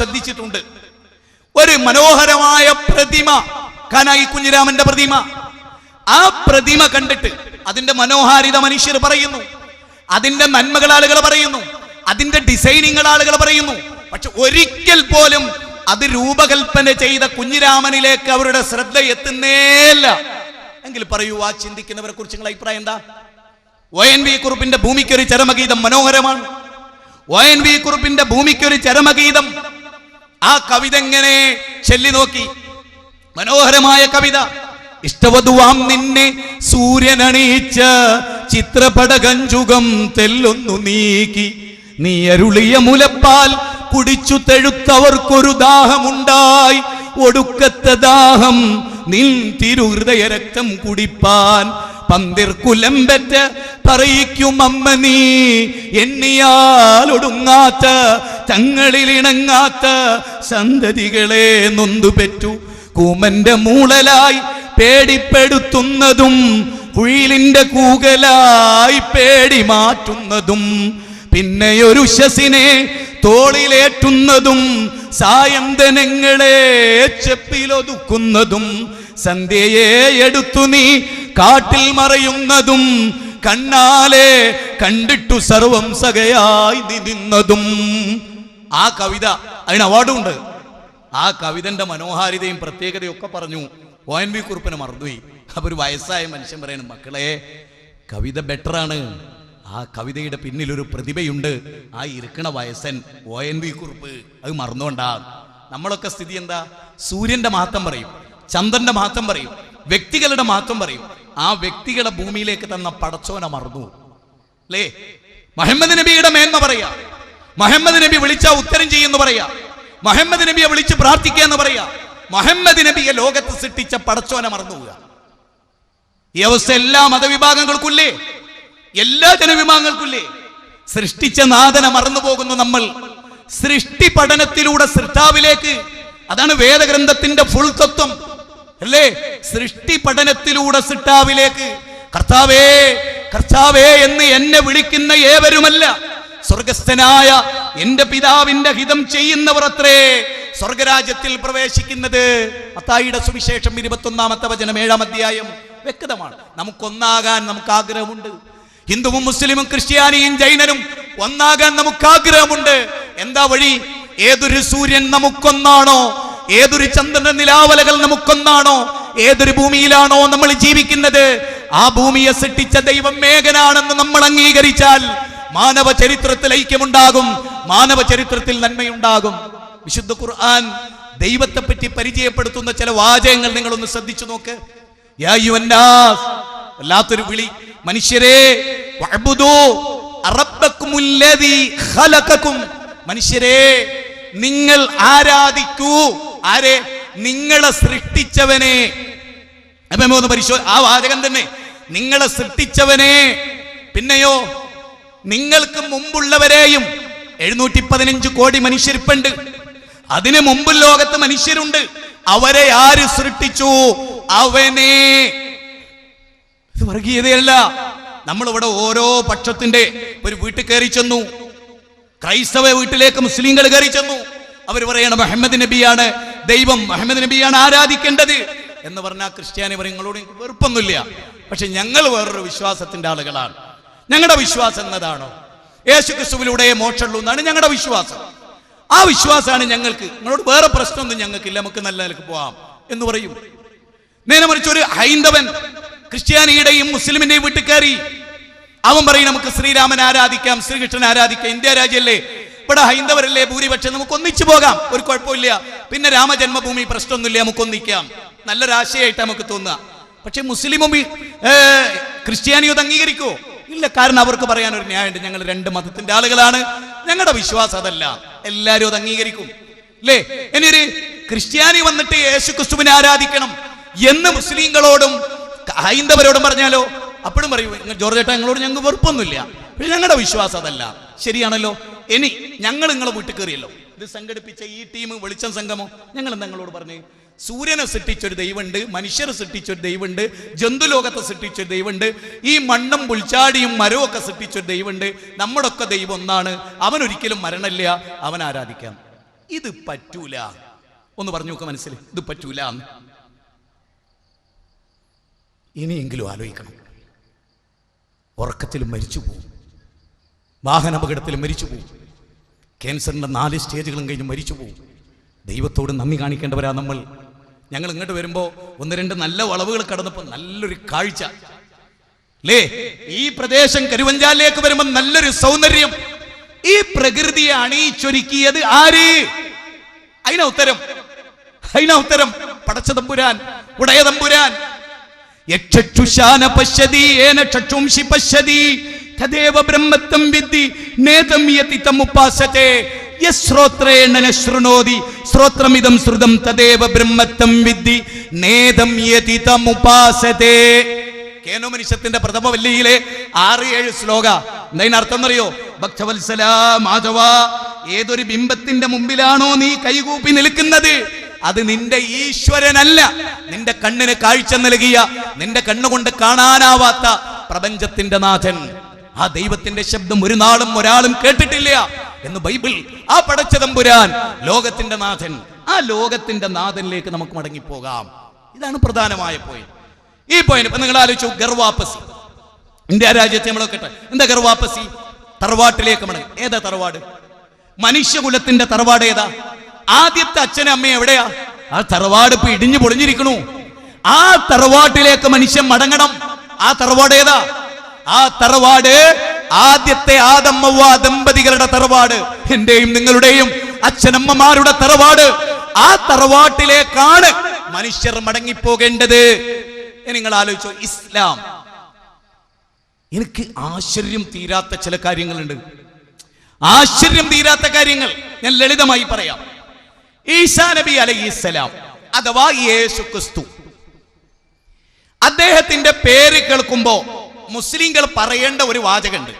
ശ്രദ്ധിച്ചിട്ടുണ്ട്. ഒരു മനോഹരമായ പ്രതിമ കാനായി കുഞ്ഞിരാമന്റെ പ്രതിമ. ആ പ്രതിമ കണ്ടിട്ട് അതിന്റെ മനോഹാരിത മനുഷ്യർ പറയുന്നു. അതിന്റെ നന്മകൾ ആളുകൾ പറയുന്നു. അതിന്റെ ഡിസൈനിങ്ങൾ ആളുകൾ പറയുന്നു. പക്ഷെ ഒരിക്കൽ പോലും അത് രൂപകൽപ്പന ചെയ്ത കുഞ്ഞിരാമനിലേക്ക് അവരുടെ ശ്രദ്ധ എത്തുന്നേല്ല എങ്കിൽ പറയൂ ആ ചിന്തിക്കുന്നവരെ കുറിച്ച് നിങ്ങളുടെ അഭിപ്രായം എന്താ? ഒ എൻ വി കുറുപ്പിന്റെ ഭൂമിക്കൊരു ചരമഗീതം മനോഹരമാണ്. ഒ എൻ വി കുറുപ്പിന്റെ ഭൂമിക്കൊരു ചരമഗീതം ആ കവിത എങ്ങനെ? ചെല്ലി നോക്കി. മനോഹരമായ കവിത. ഇഷ്ടവധുവാം നിന്നെ സൂര്യനണീച്ച ചിത്രപടകഞ്ചുകം തെല്ലൊന്നു നീക്കി. നീ അരുളിയ മുലപ്പാൽ കുടിച്ചു തെഴുത്തവർക്കൊരു ദാഹമുണ്ടായി. ഒടുക്കത്തെ ദാഹം നിൻ തിരുഹൃദയ രക്തം കുടിപ്പാൻ. പന്തിർ കുലമ്പറ്റ് പറയിക്കും അമ്മ നീ. എണ്ണിയാൽ ഒടുങ്ങാത്ത തങ്ങളിൽ ഇണങ്ങാത്ത സന്തതികളെ നൊന്തു പെറ്റു. കൂമന്റെ മൂളലായി പേടിപ്പെടുത്തുന്നതും കുഴിലിന്റെ കൂകലായി പേടി മാറ്റുന്നതും പിന്നെ ഒരു ശസിനെ തോളിലേറ്റുന്നതും സായന്തനങ്ങളെ ചെപ്പിലൊതുക്കുന്നതും സന്ധ്യയെ എടുത്തു നീ കാട്ടിൽ മറയുന്നതും കണ്ണാലെ കണ്ടിട്ടു സർവം സകയായി നിന്നതും ആ കവിത അതിന് അവാർഡുണ്ട്. ആ കവിതന്റെ മനോഹാരിതയും പ്രത്യേകതയും ഒക്കെ പറഞ്ഞു. ഒ എൻ വി കുറുപ്പിനെ മറന്നുപോയി. അപ്പൊ ഒരു വയസ്സായ മനുഷ്യൻ പറയുന്നു മക്കളെ കവിത ബെറ്ററാണ് ആ കവിതയുടെ പിന്നിലൊരു പ്രതിഭയുണ്ട്. ആ ഇരിക്കണ വയസ്സൻ ഒ എൻ വി കുറുപ്പ് അത് മറന്നുകൊണ്ടാ. നമ്മളൊക്കെ സ്ഥിതി എന്താ? സൂര്യന്റെ മഹത്വം പറയും ചന്ദ്രന്റെ മഹത്വം പറയും വ്യക്തികളുടെ മഹത്വം പറയും. ആ വ്യക്തികളെ ഭൂമിയിലേക്ക് തന്ന പടച്ചോനെ മറന്നു. അല്ലേ മുഹമ്മദ് നബിയുടെ മേന്മ പറയാ. മുഹമ്മദ് നബി വിളിച്ച ഉത്തരം ചെയ്യുന്നു പറയാ. മുഹമ്മദ് നബിയെ വിളിച്ച് പ്രാർത്ഥിക്കുക എന്ന് പറയാ. മുഹമ്മദ് നബിയെ ലോകത്ത് സൃഷ്ടിച്ച പടച്ചോനെ മറന്നുപോവുക. ഈ അവസ്ഥ എല്ലാ മതവിഭാഗങ്ങൾക്കുമില്ലേ എല്ലാ ജനവിഭാഗങ്ങൾക്കുമില്ലേ സൃഷ്ടിച്ച നാഥനെ മറന്നു പോകുന്നു നമ്മൾ. സൃഷ്ടി പഠനത്തിലൂടെ സൃഷ്ടാവിലേക്ക്. അതാണ് വേദഗ്രന്ഥത്തിന്റെ ഫുൾ തത്വം. അല്ലേ? സൃഷ്ടി പഠനത്തിലൂടെ സൃഷ്ടാവിലേക്ക്. കർത്താവേ കർത്താവേ എന്ന് എന്നെ വിളിക്കുന്ന ഏവരുമല്ല. സ്വർഗസ്ഥനായ എന്റെ പിതാവിന്റെ ഹിതം ചെയ്യുന്നവർ അത്രേ. സ്വർഗരാജ്യത്തിൽ പ്രവേശിക്കുന്നത് അത്തായിയുടെ സുവിശേഷം ഇരുപത്തൊന്നാമത്തെ വചനം ഏഴാം അധ്യായം വ്യക്തമാണ്. നമുക്കൊന്നാകാൻ നമുക്ക് ആഗ്രഹമുണ്ട് ഹിന്ദുവും മുസ്ലിമും ക്രിസ്ത്യാനിയും ജൈനനും ഒന്നാകാൻ നമുക്ക് ആഗ്രഹമുണ്ട് എന്താ വഴി? ഏതൊരു സൂര്യൻ നമുക്കൊന്നാണോ? ഏതൊരു ചന്ദ്രന്റെ നിലാവലകൾ നമുക്കൊന്നാണോ? ഏതൊരു ഭൂമിയിലാണോ നമ്മൾ ജീവിക്കുന്നത്? ആ ഭൂമിയെ സൃഷ്ടിച്ച ദൈവം മേഘനാണെന്ന് നമ്മൾ അംഗീകരിച്ചാൽ മാനവ ചരിത്രത്തിൽ ഐക്യമുണ്ടാകും മാനവ ചരിത്രത്തിൽ നന്മയുണ്ടാകും. വിശുദ്ധ ഖുർആൻ ദൈവത്തെ പറ്റി പരിചയപ്പെടുത്തുന്ന ചില വാചകങ്ങൾ നിങ്ങളൊന്ന് ശ്രദ്ധിച്ചു നോക്ക്. വല്ലാത്തൊരു വിളി. മനുഷ്യരെ മനുഷ്യരെ നിങ്ങൾ ആരാധിക്കൂ. ആരെ? നിങ്ങളെ സൃഷ്ടിച്ചവനെ. അപ്പൊ ഒന്ന് പരിശോ ആ വാചകം തന്നെ. നിങ്ങളെ സൃഷ്ടിച്ചവനെ. പിന്നെയോ? നിങ്ങൾക്ക് മുമ്പുള്ളവരെയും എഴുന്നൂറ്റി പതിനഞ്ച് കോടി മനുഷ്യരിപ്പുണ്ട്. അതിനു മുമ്പ് ലോകത്ത് മനുഷ്യരുണ്ട്. അവരെ ആര് സൃഷ്ടിച്ചു? അവനെ. ഇത് വർഗീയതയല്ല. നമ്മളിവിടെ ഓരോ പക്ഷത്തിന്റെ ഒരു വീട്ടിൽ കയറി ചെന്നു. ക്രൈസ്തവ വീട്ടിലേക്ക് മുസ്ലിങ്ങൾ കയറി ചെന്നു. അവർ പറയണം മുഹമ്മദ് നബിയാണ് ദൈവം. മുഹമ്മദ് നബിയാണ് ആരാധിക്കേണ്ടത്. എന്ന് പറഞ്ഞാൽ ക്രിസ്ത്യാനി പറയും നിങ്ങളോട് വെറുപ്പൊന്നുമില്ല. പക്ഷെ ഞങ്ങൾ വേറൊരു വിശ്വാസത്തിന്റെ ആളുകളാണ്. ഞങ്ങളുടെ വിശ്വാസം എന്നതാണോ? യേശു ക്രിസ്തുവിലൂടെ മോക്ഷമുള്ളൂ എന്നാണ് ഞങ്ങളുടെ വിശ്വാസം. ആ വിശ്വാസമാണ് ഞങ്ങൾക്ക്. നിങ്ങളോട് വേറെ പ്രശ്നമൊന്നും ഞങ്ങൾക്കില്ല. നമുക്ക് നല്ല നിലയ്ക്ക് പോവാം എന്ന് പറയും. നേരെ മറിച്ച് ഒരു ഹൈന്ദവൻ ക്രിസ്ത്യാനിയുടെയും മുസ്ലിമിന്റെയും വീട്ടിൽ കയറി. അവൻ പറയും നമുക്ക് ശ്രീരാമൻ ആരാധിക്കാം ശ്രീകൃഷ്ണൻ ആരാധിക്കാം. ഇന്ത്യ രാജ്യല്ലേ? ഇവിടെ ഹൈന്ദവരല്ലേ? ഭൂരിപക്ഷം. നമുക്ക് ഒന്നിച്ചു പോകാം. ഒരു കുഴപ്പമില്ല. പിന്നെ രാമജന്മഭൂമി പ്രശ്നമൊന്നുമില്ല. നമുക്ക് ഒന്നിക്കാം. നല്ലൊരാശയമായിട്ട് നമുക്ക് തോന്നുക. പക്ഷെ മുസ്ലിമും ക്രിസ്ത്യാനിയോ അംഗീകരിക്കുമോ ഇല്ല കാരണം അവർക്ക് പറയാൻ ഒരു ന്യായമുണ്ട്. ഞങ്ങൾ രണ്ട് മതത്തിന്റെ ആളുകളാണ്. ഞങ്ങളുടെ വിശ്വാസം അതല്ല. എല്ലാവരും അത് അംഗീകരിക്കും. അല്ലേ ഇനി ഒരു ക്രിസ്ത്യാനി വന്നിട്ട് യേശു ക്രിസ്തുവിനെ ആരാധിക്കണം എന്ന് മുസ്ലിങ്ങളോടും ഹൈന്ദവരോടും പറഞ്ഞാലോ? അപ്പോഴും പറയൂ "നിങ്ങൾ ജോർജ് ഏട്ടാ ഞങ്ങളോട് ഞങ്ങൾക്ക് വെറുപ്പൊന്നുമില്ല. പക്ഷെ ഞങ്ങളുടെ വിശ്വാസം അതല്ല. ശരിയാണല്ലോ? ഇനി ഞങ്ങൾ നിങ്ങളെ വീട്ടിൽ കയറിയല്ലോ. ഇത് സംഘടിപ്പിച്ച ഈ ടീം വെളിച്ചം സംഘമോ ഞങ്ങൾ നിങ്ങളോട് പറഞ്ഞു സൂര്യനെ സൃഷ്ടിച്ചൊരു ദൈവമുണ്ട് മനുഷ്യരെ സൃഷ്ടിച്ചൊരു ദൈവമുണ്ട് ജന്തുലോകത്തെ സൃഷ്ടിച്ചൊരു ദൈവമുണ്ട് ഈ മണ്ണും പുൽച്ചാടിയും മരവും ഒക്കെ സൃഷ്ടിച്ചൊരു ദൈവമുണ്ട്. നമ്മുടെ ഒക്കെ ദൈവം ഒന്നാണ്. അവൻ ഒരിക്കലും മരണമില്ല അവൻ ആരാധിക്കാം. ഇത് പറ്റൂല. ഒന്ന് പറഞ്ഞു നോക്ക മനസ്സിൽ. ഇത് പറ്റൂല. ഇനിയെങ്കിലും ആലോചിക്കണം. ഉറക്കത്തിൽ മരിച്ചു പോകും വാഹനാപകടത്തിൽ മരിച്ചു പോകും ക്യാൻസറിന്റെ നാല് സ്റ്റേജുകളും കഴിഞ്ഞ് മരിച്ചു പോകും ദൈവത്തോട് നന്ദി കാണിക്കേണ്ടവരാ നമ്മൾ. ഞങ്ങൾ ഇങ്ങോട്ട് വരുമ്പോൾ ഒന്ന് രണ്ട് നല്ല വളവുകൾ കടന്നപ്പോൾ നല്ലൊരു കാഴ്ച. ലേ ഈ പ്രദേശം കരുവഞ്ചാലിലേക്ക് വരുമ്പോൾ നല്ലൊരു സൗന്ദര്യം. ഈ പ്രകൃതിയെ അണിയിച്ചൊരുക്കിയത് ആര്? അതിന ഉത്തരം. അതിന ഉത്തരം. പടച്ച തമ്പുരാൻ ഉടയ തമ്പുരാൻ. പശ്യതി തദേവ ബ്രഹ്മത്തം വിദ്ധി നേതം യതി തമുപാസത്തെ. യശ്രോത്രേണ ശൃണോതി. ശ്രോത്രമിതം ശ്രുതം തദേവ ബ്രഹ്മത്തം വിദ്ധി. നേതം യതിതമുപാസതേ കേനോമനിഷത്തിന്റെ പ്രഥമ വല്ലിയിലെ ആറ് ഏഴ് ശ്ലോക. എന്താ അർത്ഥം എന്നറിയോ? ഭക്തവത്സല മാധവ ഏതൊരു ബിംബത്തിന്റെ മുമ്പിലാണോ നീ കൈകൂപ്പി നിൽക്കുന്നത്? അത് നിന്റെ ഈശ്വരനല്ല. നിന്റെ കണ്ണിന് കാഴ്ച നൽകിയ നിന്റെ കണ്ണുകൊണ്ട് കാണാനാവാത്ത പ്രപഞ്ചത്തിന്റെ നാഥൻ. ആ ദൈവത്തിന്റെ ശബ്ദം ഒരു നാളും ഒരാളും കേട്ടിട്ടില്ല. എന്ന് ബൈബിൾ ആ പടച്ചതമ്പുരാൻ ലോകത്തിന്റെ നാഥൻ ആ ലോകത്തിന്റെ നാഥനിലേക്ക് നമുക്ക് മടങ്ങിപ്പോകാം. ഇതാണ് പ്രധാനമായ പോയിന്റ് ഈ പോയിന്റ് ഇപ്പൊ നിങ്ങൾ ആലോചിച്ചു ഗർവാപ്പസി. ഇന്ത്യ രാജ്യത്തെ നമ്മൾ നോക്കട്ടെ. എന്താ ഗർവാപ്പസി? തറവാട്ടിലേക്ക് മടങ്ങി. ഏതാ തറവാട്? മനുഷ്യകുലത്തിന്റെ തറവാട് ഏതാ? ആദ്യത്തെ അച്ഛനും അമ്മയും എവിടെയാ? ആ തറവാട് ഇപ്പൊ ഇടിഞ്ഞു പൊളിഞ്ഞിരിക്കണു. ആ തറവാട്ടിലേക്ക് മനുഷ്യൻ മടങ്ങണം. ആ തറവാട് ഏതാ? ആ തറവാട് ആദ്യത്തെ ആദമ്മ ദമ്പതികളുടെ തറവാട് എന്റെയും നിങ്ങളുടെയും അച്ഛനമ്മമാരുടെ തറവാട്. ആ തറവാട്ടിലേക്കാണ് മനുഷ്യർ മടങ്ങിപ്പോകേണ്ടത്. നിങ്ങൾ ആലോചിച്ചോ ഇസ്ലാം. എനിക്ക് ആശ്ചര്യം തീരാത്ത ചില കാര്യങ്ങളുണ്ട്. ആശ്ചര്യം തീരാത്ത കാര്യങ്ങൾ ഞാൻ ലളിതമായി പറയാം. ഈസാ നബി അലൈഹിസ്സലാം അഥവാ യേശു ക്രിസ്തു അദ്ദേഹത്തിന്റെ പേര് കേൾക്കുമ്പോ മുസ്ലിങ്ങൾ പറയേണ്ട ഒരു വാചകമുണ്ട്.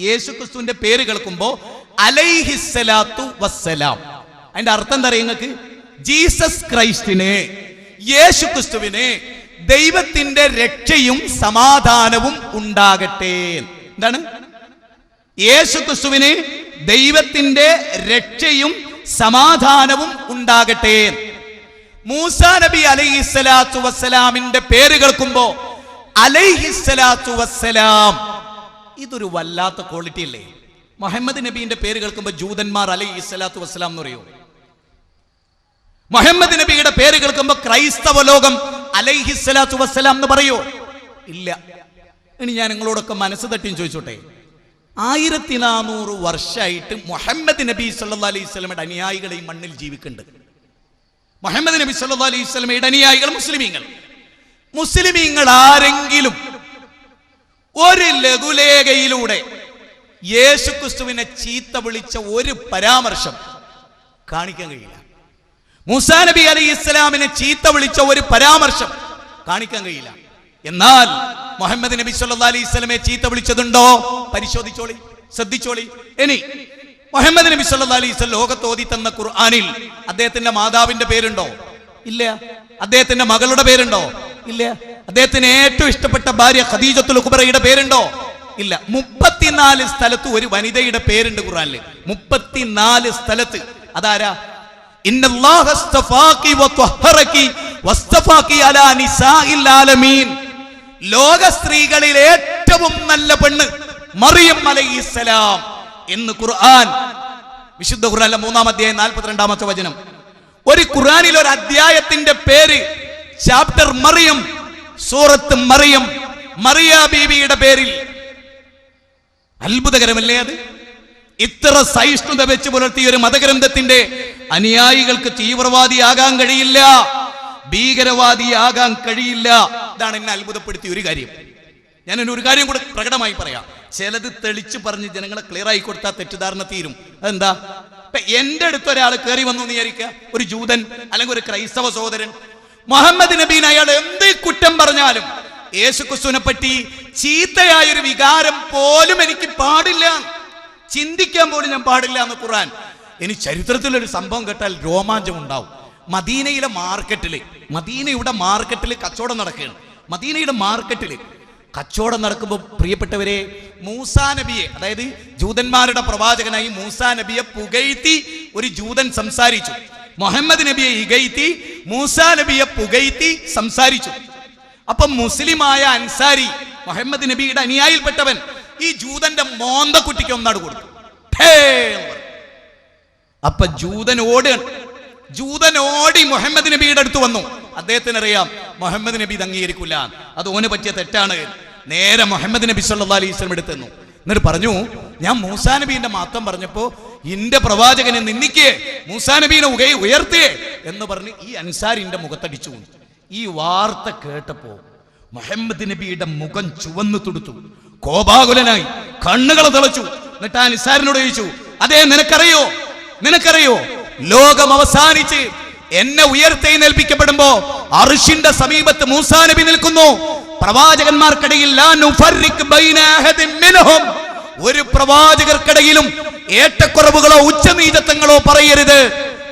യേശു ക്രിസ്തുവിന്റെ പേര് കേൾക്കുമ്പോ അലൈഹിസ്സലാത്തു വസ്സലാം. അതിന്റെ അർത്ഥം എന്താ നിങ്ങൾക്ക്? ജീസസ് ക്രൈസ്റ്റിനെ യേശു ക്രിസ്തുവിനെ ദൈവത്തിന്റെ രക്ഷയും സമാധാനവും ഉണ്ടാകട്ടെ എന്താണ്? യേശു ക്രിസ്തുവിന് ദൈവത്തിന്റെ രക്ഷയും സമാധാനവും ഉണ്ടാകട്ടെ മൂസാ നബി അലൈഹിസ്സലാത്തു വസ്സലാമിന്റെ പേര് കേൾക്കുമ്പോ അലൈഹിസ്സലാത്തു വസ്സലാം. ഇതൊരു വല്ലാത്ത ക്വാളിറ്റി അല്ലേ? മുഹമ്മദ് നബീന്റെ പേര് കേൾക്കുമ്പോ ജൂതന്മാർ അലൈഹി സ്വലാത്തു വസ്സലാം എന്ന് പറയൂ. മുഹമ്മദ് നബിയുടെ പേര് കേൾക്കുമ്പോ ക്രൈസ്തവ ലോകം അലൈഹി സ്വലാത്തു വസ്സലാം എന്ന് പറയൂ? ഇല്ല. ഇനി ഞാൻ നിങ്ങളോടൊക്കെ മനസ്സ് തട്ടിയും ചോദിച്ചോട്ടെ. ആയിരത്തി നാനൂറ് വർഷമായിട്ട് മുഹമ്മദ് നബി സല്ലാ അലൈഹി സ്വലമയുടെ അനുയായികളെയും മണ്ണിൽ ജീവിക്കുന്നുണ്ട്. മുഹമ്മദ് നബി സല്ലാ അലൈഹി സ്വലമയുടെ അനുയായികൾ മുസ്ലിമീങ്ങൾ. മുസ്ലിമീങ്ങൾ ആരെങ്കിലും ഒരു ലഘുലേഖയിലൂടെ യേശുക്രിസ്തുവിനെ ചീത്ത വിളിച്ച ഒരു പരാമർശം കാണിക്കാൻ കഴിയില്ല. മുസാ നബി അലി ഇസ്ലാമിനെ ചീത്ത വിളിച്ച ഒരു പരാമർശം കാണിക്കാൻ കഴിയില്ല. എന്നാൽ മുഹമ്മദ് നബി സല്ലാ അലൈഹി സ്വലമെ ചീത്ത വിളിച്ചതുണ്ടോ? പരിശോധിച്ചോളി ശ്രദ്ധിച്ചോളി. ഇനി മുഹമ്മദ് നബി സല്ലാ അലൈഹി സ്വലം ലോകത്തോതി തന്ന ഖുർആാനിൽ അദ്ദേഹത്തിന്റെ മാതാവിന്റെ പേരുണ്ടോ? ഇല്ല. അദ്ദേഹത്തിന്റെ മകളുടെ പേരുണ്ടോ? ഇല്ല. അദ്ദേഹത്തിന് ഏറ്റവും ഇഷ്ടപ്പെട്ട ഭാര്യ ഖദീജത്തുൽ കുബറയുടെ പേരുണ്ടോ? ഇല്ല. മുപ്പത്തിനാല് സ്ഥലത്ത് ഒരു വനിതയുടെ പേരുണ്ട് ഖുർആനിൽ മുപ്പത്തിനാല് സ്ഥലത്ത്. അതാരാ? ലോക സ്ത്രീകളിൽ ഏറ്റവും നല്ല പെണ്ണ് മറിയം അലൈഹിസ്സലാം എന്ന് ഖുർആൻ വിശുദ്ധ ഖുർആനിലെ മൂന്നാം അധ്യായം നാൽപ്പത്തിരണ്ടാമത്തെ വചനം. ഒരു ഖുർആനിൽ ഒരു അധ്യായത്തിന്റെ പേര് ചാപ്റ്റർ മറിയം സൂറത്ത് മറിയം മറിയ ബീവിയുടെ പേരിൽ. അത്ഭുതകരമല്ലേ അത്? ഇത്ര സഹിഷ്ണുത വെച്ച് പുലർത്തിയ ഒരു മതഗ്രന്ഥത്തിന്റെ അനുയായികൾക്ക് തീവ്രവാദിയാകാൻ കഴിയില്ല. ഭീകരവാദിയാകാൻ കഴിയില്ല. ഇതാണ് എന്നെ അത്ഭുതപ്പെടുത്തിയ ഒരു കാര്യം. ഞാൻ ഒരു കാര്യം കൂടെ പ്രകടമായി പറയാം. ചിലത് തെളിച്ച് പറഞ്ഞ് ജനങ്ങളെ ക്ലിയർ ആയി കൊടുത്താൽ തെറ്റിദ്ധാരണ തീരും. അതെന്താ? എന്റെ അടുത്ത് ഒരാൾ കയറി വന്നു വിചാരിക്കുക. ഒരു ജൂതൻ അല്ലെങ്കിൽ ഒരു ക്രൈസ്തവ സഹോദരൻ മുഹമ്മദ് നബീൻ അയാൾ എന്ത് കുറ്റം പറഞ്ഞാലും യേശു ക്രിസ്തുവിനെ പറ്റി ചീത്തയായ ഒരു വികാരം പോലും എനിക്ക് പാടില്ല. ചിന്തിക്കാൻ പോലും ഞാൻ പാടില്ല എന്ന് ഖുർആൻ. ഇനി ചരിത്രത്തിലൊരു സംഭവം കേട്ടാൽ രോമാഞ്ചം ഉണ്ടാവും. മദീനയിലെ മാർക്കറ്റിൽ മദീനയുടെ മാർക്കറ്റിൽ കച്ചവടം നടക്കുകയാണ്. മദീനയുടെ മാർക്കറ്റിൽ കച്ചവടം നടക്കുമ്പോൾ പ്രിയപ്പെട്ടവരെ മൂസാ നബിയെ അതായത് ജൂതന്മാരുടെ പ്രവാചകനായി മൂസാ നബിയെ പുകഴ്ത്തി ഒരു ജൂതൻ സംസാരിച്ചു. മുഹമ്മദ് നബിയെ ഇകഴ്ത്തി മൂസാ നബിയെ പുകയ്ത്തി സംസാരിച്ചു. അപ്പം മുസ്ലിമായ അൻസാരി മുഹമ്മദ് നബിയുടെ അനുയായിൽപ്പെട്ടവൻ ഈ ജൂതന്റെ മോന്ത കുട്ടിക്ക് ഒന്നാട് കൊടുത്തു. അപ്പൊ ജൂതൻ ഓടുകയാണ് ജൂതൻ ഓടി മുഹമ്മദ് നബിയുടെ അടുത്ത് വന്നു. അദ്ദേഹത്തിന് അറിയാം മുഹമ്മദ് നബി ഇത് അംഗീകരിക്കില്ല അത് ഓന് പറ്റിയ തെറ്റാണ്. നേരെ മുഹമ്മദ് നബി സല്ലാ അലൈഹി സ്വലം എടുത്ത് എന്നിട്ട് പറഞ്ഞു ഞാൻ മൂസാ നബീന്റെ മാത്രം പറഞ്ഞപ്പോ ഇന്റെ പ്രവാചകനെ നിന്ദിക്കേ മൂസാ നബീനെ ഉകയെ ഉയർത്തേ എന്ന് പറഞ്ഞ് ഈ അൻസാരിന്റെ മുഖത്തടിച്ചു ഈ വാർത്ത കേട്ടപ്പോ മുഹമ്മദ് നബിയുടെ മുഖം ചുവന്നു തുടുത്തു. കോപാകുലനായി കണ്ണുകളെ തിളച്ചു. എന്നിട്ട് ആ നിസാരിനോട് ചോദിച്ചു അതേ നിനക്കറിയോ? നിനക്കറിയോ? ലോകം അവസാനിച്ച് എന്നെ ഉയർത്തെഴുന്നേൽപ്പിക്കപ്പെടുമ്പോ അർഷിന്റെ സമീപത്ത് മൂസാ നബി നിൽക്കുന്നു. പ്രവാചകന്മാർക്കിടയിൽ. ഒരു പ്രവാചകർക്കിടയിലും ഏറ്റക്കുറവുകളോ ഉച്ചനീചത്വങ്ങളോ പറയരുത്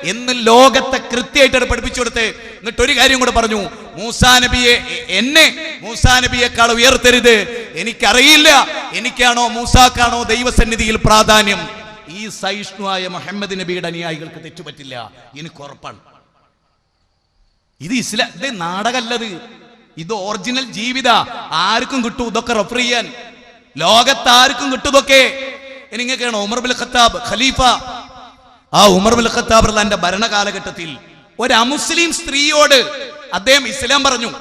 എന്ന് ലോകത്തെ കൃത്യമായിട്ട് പഠിപ്പിച്ചു കൊടുത്ത് എന്നിട്ട് ഒരു കാര്യം കൂടെ പറഞ്ഞു. മൂസാ നബിയെ എന്നെ മൂസാ നബിയെക്കാൾ ഉയർത്തരുത്. എനിക്കറിയില്ല എനിക്കാണോ മൂസാക്കാണോ ദൈവസന്നിധിയിൽ പ്രാധാന്യം. ഈ സഹിഷ്ണുവായ മുഹമ്മദ് നബിയുടെ അനുയായികൾക്ക് തെറ്റുപറ്റില്ല. എനിക്ക് ഉറപ്പാണ്. ഇത് ഇസ്ലാം നാടകല്ലത്. ഇത് ഒറിജിനൽ ജീവിത. ആർക്കും കിട്ടും ഇതൊക്കെ റെഫർ ചെയ്യാൻ. ലോകത്ത് ആർക്കും കിട്ടും ഇതൊക്കെ. എനിങ്ങൊക്കെയാണ് ഉമർ ബിൽ ഖത്താബ് ഖലീഫ. ആ ഉമർ ബിൽ ഖത്താബ് തന്റെ ഭരണകാലഘട്ടത്തിൽ ഒരു അമുസ്ലിം സ്ത്രീയോട് അദ്ദേഹം ഇസ്ലാം പറഞ്ഞു.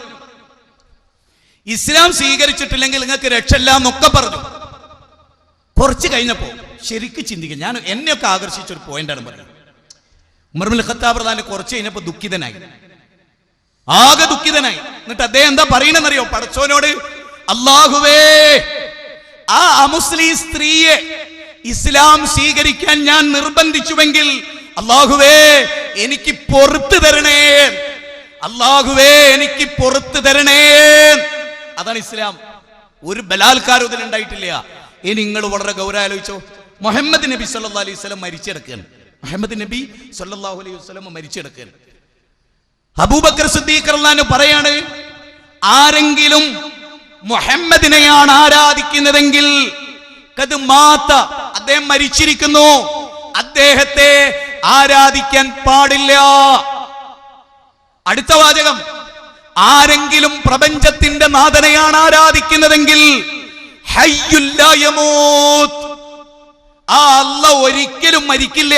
ഇസ്ലാം സ്വീകരിച്ചിട്ടില്ലെങ്കിൽ നിങ്ങൾക്ക് രക്ഷയില്ല എന്നൊക്കെ പറഞ്ഞു. കുറച്ച് കഴിഞ്ഞപ്പോ ശരിക്ക് ചിന്തിക്കുക. ഞാൻ എന്നെയൊക്കെ ആകർഷിച്ച ഒരു പോയിന്റാണ് പറഞ്ഞത്. ഉമർ ബുൽ ഖത്താബ് പ്രധാന കുറച്ച് കഴിഞ്ഞപ്പോ ദുഃഖിതനായി. ആകെ ദുഃഖിതനായി. എന്നിട്ട് അദ്ദേഹം എന്താ പറയണെന്നറിയോ? പടച്ചോനോട് അള്ളാഹുവേ ആ അമുസ്ലിം സ്ത്രീയെ ഇസ്ലാം സ്വീകരിക്കാൻ ഞാൻ നിർബന്ധിച്ചുവെങ്കിൽ അള്ളാഹുവേ എനിക്ക് പൊറത്തു തരണേ. അള്ളാഹുവേ എനിക്ക് പൊറത്തു തരണേ. അതാണ് ഇസ്ലാം. ഒരു ബലാത്കാരം ഇതിലുണ്ടായിട്ടില്ല ഇനി നിങ്ങൾ വളരെ ഗൗരവാലോചിച്ചോ മുഹമ്മദ് നബി സല്ലാ അലൈഹി സ്വലം മരിച്ചെടുക്കുകയാണ്. മുഹമ്മദ് നബി സല്ലാഹു അലൈഹി വസ്ലം മരിച്ചെടുക്കുകയാണ്. അബൂബക്കർ സിദ്ദീഖ് പറയാണ് ആരെങ്കിലും മുഹമ്മദിനെയാണ് ആരാധിക്കുന്നതെങ്കിൽ കത് മാത്ത അദ്ദേഹം മരിച്ചിരിക്കുന്നു. അദ്ദേഹത്തെ ആരാധിക്കാൻ പാടില്ല. അടുത്ത വാചകം ആരെങ്കിലും പ്രപഞ്ചത്തിന്റെ നാഥനെയാണ് ആരാധിക്കുന്നതെങ്കിൽ ആ അല്ല ഒരിക്കലും മരിക്കില്ല.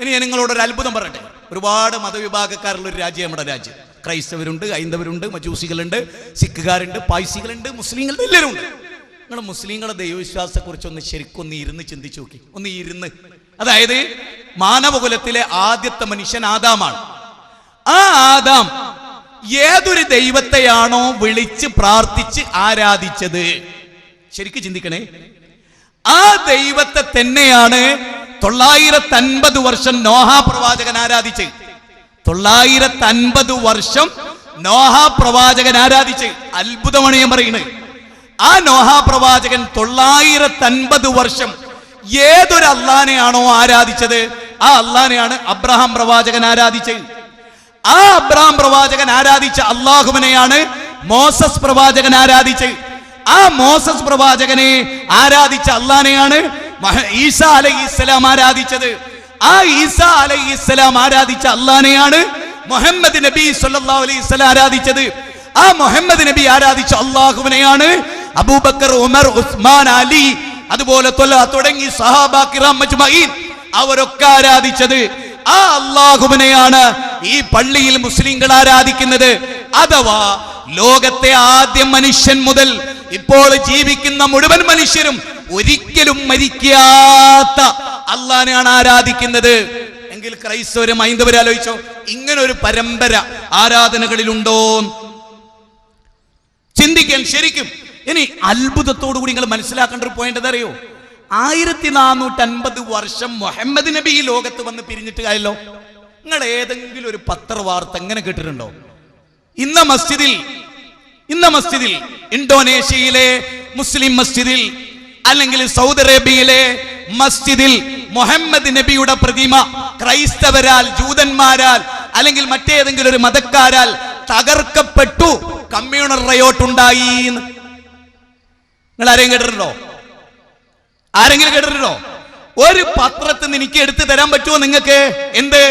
ഇനി ഞാൻ നിങ്ങളോട് ഒരു അത്ഭുതം പറയട്ടെ. ഒരുപാട് മതവിഭാഗക്കാരുള്ള ഒരു രാജ്യം നമ്മുടെ രാജ്യം. ക്രൈസ്തവരുണ്ട് ഹൈന്ദവരുണ്ട് മജൂസികളുണ്ട് സിഖുകാരുണ്ട് പായ്സികളുണ്ട് മുസ്ലിങ്ങളുണ്ട് എല്ലാവരും ഉണ്ട് നിങ്ങൾ മുസ്ലിങ്ങളുടെ ദൈവവിശ്വാസത്തെ കുറിച്ച് ഒന്ന് ശരിക്കും ഒന്ന് ഇരുന്ന് ചിന്തിച്ചു നോക്കി. ഒന്ന് ഇരുന്ന്. അതായത് മാനവകുലത്തിലെ ആദ്യത്തെ മനുഷ്യൻ ആദാമാണ്. ആ ആദാം ഏതൊരു ദൈവത്തെയാണോ വിളിച്ച് പ്രാർത്ഥിച്ച് ആരാധിച്ചത്? ശരിക്കും ചിന്തിക്കണേ. ആ ദൈവത്തെ തന്നെയാണ് തൊള്ളായിരത്തി അൻപത് വർഷം നോഹ പ്രവാചകൻ ആരാധിച്ച്. തൊള്ളായിരത്തി അൻപത് വർഷം നോഹ പ്രവാചകൻ ആരാധിച്ച്. അത്ഭുതമാണ് ഞാൻ പറയുന്നത്. ആ നോഹ പ്രവാചകൻ തൊള്ളായിരത്തി അൻപത് വർഷം ഏതൊരു അള്ളാനെയാണോ ആരാധിച്ചത്? ആ അള്ളാനെയാണ് അബ്രഹാം പ്രവാചകൻ ആരാധിച്ചത്. ആ അബ്രഹാം പ്രവാചകൻ ആരാധിച്ച അള്ളാഹുവിനെയാണ് മോസസ് പ്രവാചകൻ ആരാധിച്ചത്. ആ മോസസ് പ്രവാചകനെ ആരാധിച്ച അള്ളാനെയാണ് ഈസാ അലൈഹി ഇസ്ലാം ആരാധിച്ചത്. ആ ഈസ അലൈഹി ഇസ്ലാം ആരാധിച്ച അള്ളാനെയാണ് മുഹമ്മദ് നബി സല്ലാ അലൈഹി വസല്ലം ആരാധിച്ചത്. ആ മുഹമ്മദ് നബി ആരാധിച്ച അള്ളാഹുവിനെയാണ് അബൂബക്കർ ഉമർ ഉസ്മാൻ അലി അതുപോലെ തുടങ്ങി സഹാബാക്കി അവരൊക്കെ ആരാധിച്ചത്. ആ അള്ളാഹുവിനെയാണ് ഈ പള്ളിയിൽ മുസ്ലിങ്ങൾ ആരാധിക്കുന്നത്. അഥവാ ലോകത്തെ ആദ്യ മനുഷ്യൻ മുതൽ ഇപ്പോൾ ജീവിക്കുന്ന മുഴുവൻ മനുഷ്യരും ഒരിക്കലും മരിക്കാത്ത അള്ളാനെയാണ് ആരാധിക്കുന്നത്. എങ്കിൽ ക്രൈസ്തവരും ഹൈന്ദവരും ആലോചിച്ചോ ഇങ്ങനെ ഒരു പരമ്പര ആരാധനകളിലുണ്ടോ ചിന്തിക്കാൻ ശരിക്കും. ഇനി അത്ഭുതത്തോടു കൂടി നിങ്ങൾ മനസ്സിലാക്കേണ്ട ഒരു പോയിന്റ് അറിയോ ആയിരത്തി നാനൂറ്റി അൻപത് വർഷം മുഹമ്മദ് നബി ഈ ലോകത്ത് വന്ന് പിരിഞ്ഞിട്ട് കാര്യമല്ലോ നിങ്ങൾ ഏതെങ്കിലും ഒരു പത്ര വാർത്ത എങ്ങനെ കേട്ടിട്ടുണ്ടോ? ഇന്ന മസ്ജിദിൽ ഇന്ന മസ്ജിദിൽ ഇന്തോനേഷ്യയിലെ മുസ്ലിം മസ്ജിദിൽ അല്ലെങ്കിൽ സൗദി അറേബ്യയിലെ മസ്ജിദിൽ മുഹമ്മദ് നബിയുടെ പ്രതിമ ക്രൈസ്തവരാൽ ജൂതന്മാരാൽ അല്ലെങ്കിൽ മറ്റേതെങ്കിലും ഒരു മതക്കാരാൽ തകർക്കപ്പെട്ടു കമ്മ്യൂണൽ റയോട്ട് ഉണ്ടായി നിങ്ങൾ ആരെയും കേട്ടിട്ടുണ്ടോ? ആരെങ്കിലും കേട്ടിട്ടുണ്ടോ? ഒരു പത്രത്തിൽ നിന്ന് എനിക്ക് എടുത്തു തരാൻ പറ്റുമോ നിങ്ങൾക്ക്? എന്ത്?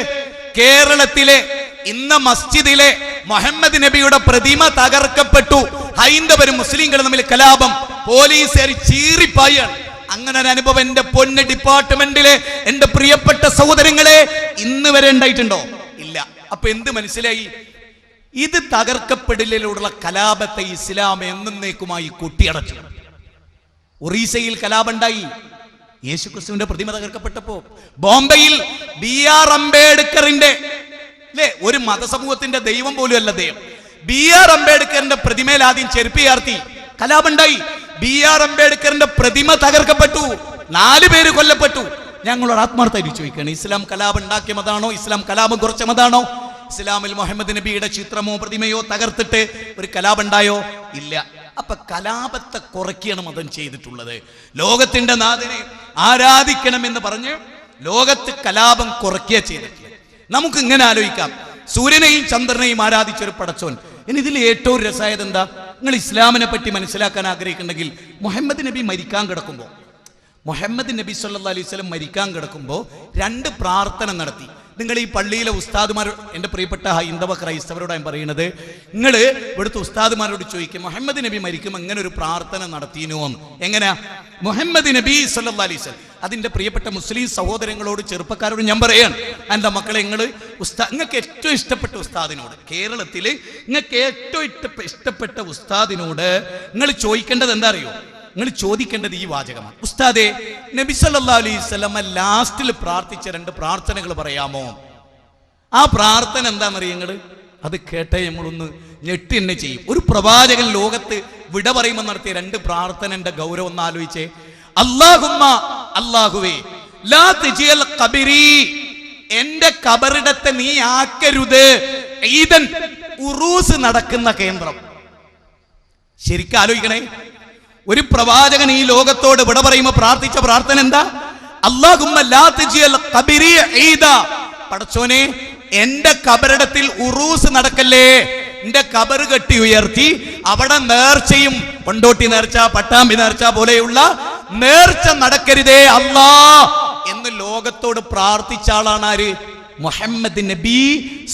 കേരളത്തിലെ ഇന്ന മസ്ജിദിലെ മുഹമ്മദ് നബിയുടെ പ്രതിമ തകർക്കപ്പെട്ടു. ഹൈന്ദവരും മുസ്ലിങ്ങളും തമ്മിൽ കലാപം. പോലീസുകാർ ചീറിപ്പായാണ്. അങ്ങനെ ഒരു അനുഭവം എന്റെ പൊന്ന് ഡിപ്പാർട്ട്മെന്റിലെ എന്റെ പ്രിയപ്പെട്ട സഹോദരങ്ങളെ ഇന്ന് വരെ ഉണ്ടായിട്ടുണ്ടോ? ഇല്ല. അപ്പൊ എന്ത് മനസ്സിലായി? ഇത് തകർക്കപ്പെടലിലുള്ള കലാപത്തെ ഇസ്ലാം എന്നേക്കുമായി കൊട്ടിയടച്ചു. ഒറീസയിൽ കലാപുണ്ടായി യേശുക്രിസ്തുവിന്റെ പ്രതിമ തകർക്കപ്പെട്ടപ്പോ ബോംബെയിൽ ബി ആർ അംബേദ്കറിന്റെ അല്ലേ ഒരു മതസമൂഹത്തിന്റെ ദൈവം പോലും അല്ല ദൈവം ബി ആർ അംബേദ്കറിന്റെ പ്രതിമയിൽ ആദ്യം ചെരുപ്പിയാർത്തി കലാപുണ്ടായി ബി ആർ അംബേദ്കറിന്റെ പ്രതിമ തകർക്കപ്പെട്ടു. നാല് പേര് കൊല്ലപ്പെട്ടു. ഞങ്ങളോട് ആത്മാർത്ഥമായിട്ട് ചോദിക്കുകയാണ് ഇസ്ലാം കലാപം ഉണ്ടാക്കിയ മതാണോ ഇസ്ലാം കലാപം കുറച്ച മതാണോ ഇസ്ലാമിൽ മുഹമ്മദ് നബിയുടെ ചിത്രമോ പ്രതിമയോ തകർത്തിട്ട് ഒരു കലാപുണ്ടായോ ഇല്ല. അപ്പൊ കലാപത്തെ കുറയ്ക്കുകയാണ് മതം ചെയ്തിട്ടുള്ളത്. ലോകത്തിന്റെ നാഥിനെ ആരാധിക്കണം എന്ന് പറഞ്ഞ് ലോകത്ത് കലാപം കുറയ്ക്കുക ചെയ്തിട്ടുള്ളത് നമുക്ക് ഇങ്ങനെ ആലോചിക്കാം. സൂര്യനെയും ചന്ദ്രനെയും ആരാധിച്ചൊരു പടച്ചോൻ. ഇനി ഇതിൽ ഏറ്റവും രസമായത് എന്താ? നിങ്ങൾ ഇസ്ലാമിനെ പറ്റി മനസ്സിലാക്കാൻ ആഗ്രഹിക്കുന്നുണ്ടെങ്കിൽ മുഹമ്മദ് നബി മരിക്കാൻ കിടക്കുമ്പോൾ മുഹമ്മദ് നബി സല്ലാ അലൈഹി സ്വലം മരിക്കാൻ കിടക്കുമ്പോൾ രണ്ട് പ്രാർത്ഥന നടത്തി. നിങ്ങൾ ഈ പള്ളിയിലെ ഉസ്താദുമാർ എന്റെ പ്രിയപ്പെട്ട ഹൈന്ദവ ക്രൈസ്തവരോട് ഞാൻ പറയുന്നത് നിങ്ങൾ ഇവിടുത്തെ ഉസ്താദുമാരോട് ചോദിക്കും മുഹമ്മദ് നബി മരിക്കും എങ്ങനെ ഒരു പ്രാർത്ഥന നടത്തിയിരുന്നു എന്ന് എങ്ങനെയാ? മുഹമ്മദ് നബി സല്ലാ അലൈഹി സ്വലം അതിന്റെ പ്രിയപ്പെട്ട മുസ്ലിം സഹോദരങ്ങളോട് ചെറുപ്പക്കാരോട് ഞാൻ പറയാണ് എന്റെ മക്കളെ നിങ്ങൾ ഉസ്താ നിങ്ങൾക്ക് ഏറ്റവും ഇഷ്ടപ്പെട്ട ഉസ്താദിനോട് കേരളത്തിൽ നിങ്ങൾക്ക് ഏറ്റവും ഇഷ്ടപ്പെ- ഇഷ്ടപ്പെട്ട ഉസ്താദിനോട് നിങ്ങൾ ചോദിക്കേണ്ടത് എന്താ അറിയോ നിങ്ങൾ ചോദിക്കേണ്ടത് ഈ വാചകമാണ്. ഉസ്താദെ നബി സല്ലാ അലൈഹി സ്വലമ ലാസ്റ്റിൽ പ്രാർത്ഥിച്ച രണ്ട് പ്രാർത്ഥനകൾ പറയാമോ? ആ പ്രാർത്ഥന എന്താണെന്നറിയ നിങ്ങൾ അത് കേട്ടേ നമ്മളൊന്ന് ഞെട്ടി തന്നെ ചെയ്യും. ഒരു പ്രവാചകൻ ലോകത്ത് വിട പറയുമ്പോൾ നടത്തിയ രണ്ട് പ്രാർത്ഥനന്റെ ഗൗരവം ഒന്ന് ആലോചിച്ചേ. അല്ലാഹുമ്മ അല്ലാഹുവേ ലാ തിജിയൽ ഖബരി എന്റെ കബറിടത്തെ നീ ആക്കരുത്. ഈദൻ ഉറൂസ് നടക്കുന്ന കേന്ദ്രം. ശരിക്കും ആലോചിക്കണേ ഒരു പ്രവാചകൻ ഈ ലോകത്തോട് വിട പറയുമ്പോൾ പ്രാർത്ഥിച്ച പ്രാർത്ഥന എന്താ? പടച്ചോനെ എന്റെ കബറിടത്തിൽ ഉറൂസ് നടക്കല്ലേ? എന്റെ കബറ് കെട്ടി ഉയർത്തി അവിടെ നേർച്ചയും കൊണ്ടോട്ടി നേർച്ച പട്ടാമ്പി നേർച്ച പോലെയുള്ള നേർച്ച നടക്കരുതേ അല്ലാ എന്ന് ലോകത്തോട് പ്രാർത്ഥിച്ച ആളാണ് ആര്? മുഹമ്മദ് നബി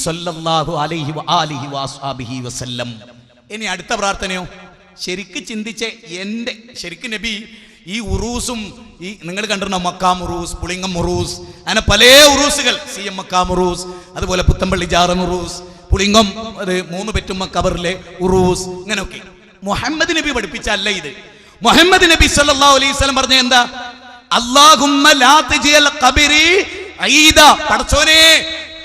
സല്ലല്ലാഹു അലൈഹി വ ആലിഹി വസ്ഹാബിഹി വസല്ലം. ഇനി അടുത്ത പ്രാർത്ഥനയോ? ശരിക്ക് ചിന്തിച്ച എന്റെ ശരിക്ക് നബി ഈ ഉറൂസും ഈ നിങ്ങൾ കണ്ടിരുന്ന മക്കാം ഉറൂസ് പുളിങ്ങം ഉറൂസ് അങ്ങനെ പല ഉറൂസുകൾ സി എം മക്കാം ഉറൂസ് അതുപോലെ പുത്തമ്പള്ളി ജാറൻ ഉറൂസ് പുളിങ്ങം അത് മൂന്ന് പെറ്റുമ്മ കബറിലെ ഉറൂസ് ഇങ്ങനെയൊക്കെ. മുഹമ്മദ് നബി പഠിപ്പിച്ചല്ല ഇത്. മുഹമ്മദ് നബി സല്ലല്ലാഹു അലൈഹി വസല്ലം പറഞ്ഞ എന്താ? അല്ലാഹുമ്മ ലാ തജിയൽ ഖബരി ഈദ പടച്ചോനെ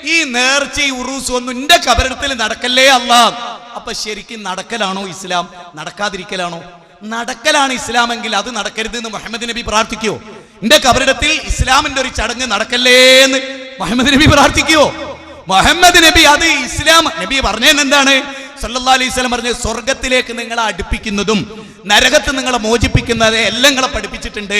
ഈ നേർച്ച ഈ ഉറൂസ് ഒന്നും എന്റെ കബറിടത്തിൽ നടക്കല്ലേ അല്ലാ? അപ്പൊ ശരിക്കും നടക്കലാണോ ഇസ്ലാം? നടക്കാതിരിക്കലാണോ? നടക്കലാണ് ഇസ്ലാമെങ്കിൽ അത് നടക്കരുത് എന്ന് മുഹമ്മദ് നബി പ്രാർത്ഥിക്കുവോ എന്റെ കബറിടത്തിൽ ഇസ്ലാമിന്റെ ഒരു ചടങ്ങ് നടക്കല്ലേ എന്ന് മുഹമ്മദ് നബി പ്രാർത്ഥിക്കുവോ മുഹമ്മദ് നബി അത് ഇസ്ലാം നബി പറഞ്ഞത് എന്താണ് സല്ലല്ലാഹു അലൈഹി പറഞ്ഞു സ്വർഗത്തിലേക്ക് നിങ്ങളെ അടുപ്പിക്കുന്നതും നരകത്ത് നിങ്ങളെ മോചിപ്പിക്കുന്നത് എല്ലാം നിങ്ങളെ പഠിപ്പിച്ചിട്ടുണ്ട്.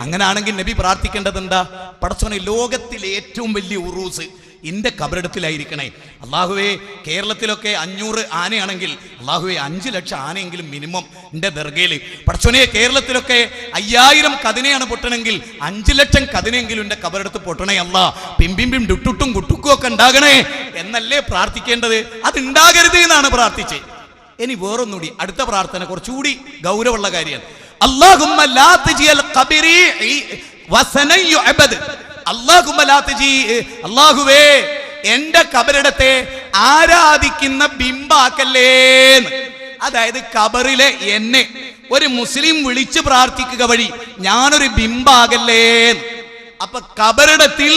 അങ്ങനാണെങ്കിൽ നബി പ്രാർത്ഥിക്കേണ്ടത് എന്താ? പടച്ചോനെ ലോകത്തിലെ ഏറ്റവും വലിയ ഉറൂസ്. ഇന്റെ കബറിടത്തിലായിരിക്കണേ അള്ളാഹുവേ കേരളത്തിലൊക്കെ അഞ്ഞൂറ് ആനയാണെങ്കിൽ അള്ളാഹുവേ അഞ്ച് ലക്ഷം ആനയെങ്കിലും മിനിമം എന്റെ ദർഗയിൽ പടച്ചോനെ കേരളത്തിലൊക്കെ അയ്യായിരം കതിനെയാണ് പൊട്ടണമെങ്കിൽ അഞ്ച് ലക്ഷം കതിനെങ്കിലും എന്റെ കബറെടുത്ത് പൊട്ടണേ അല്ല പിമ്പിമ്പിം ഡുട്ടുട്ടും കുട്ടുക്കും ഒക്കെ ഉണ്ടാകണേ. എന്നല്ലേ പ്രാർത്ഥിക്കേണ്ടത്? അത് ഉണ്ടാകരുത് എന്നാണ് പ്രാർത്ഥിച്ചത് ഇനി വേറൊന്നുകൂടി അടുത്ത പ്രാർത്ഥന കുറച്ചുകൂടി ഗൗരവമുള്ള കാര്യമാണ്. അല്ലാഹുമ്മ അല്ലാഹുവേ എന്റെ കബറിടത്തെ ആരാധിക്കുന്ന ബിംബാക്കല്ലേന്ന് അതായത് കബറിലെ എന്നെ ഒരു മുസ്ലിം വിളിച്ചു പ്രാർത്ഥിക്കുക വഴി ഞാനൊരു ബിംബാകല്ലേന്ന് അപ്പൊ കബറിടത്തിൽ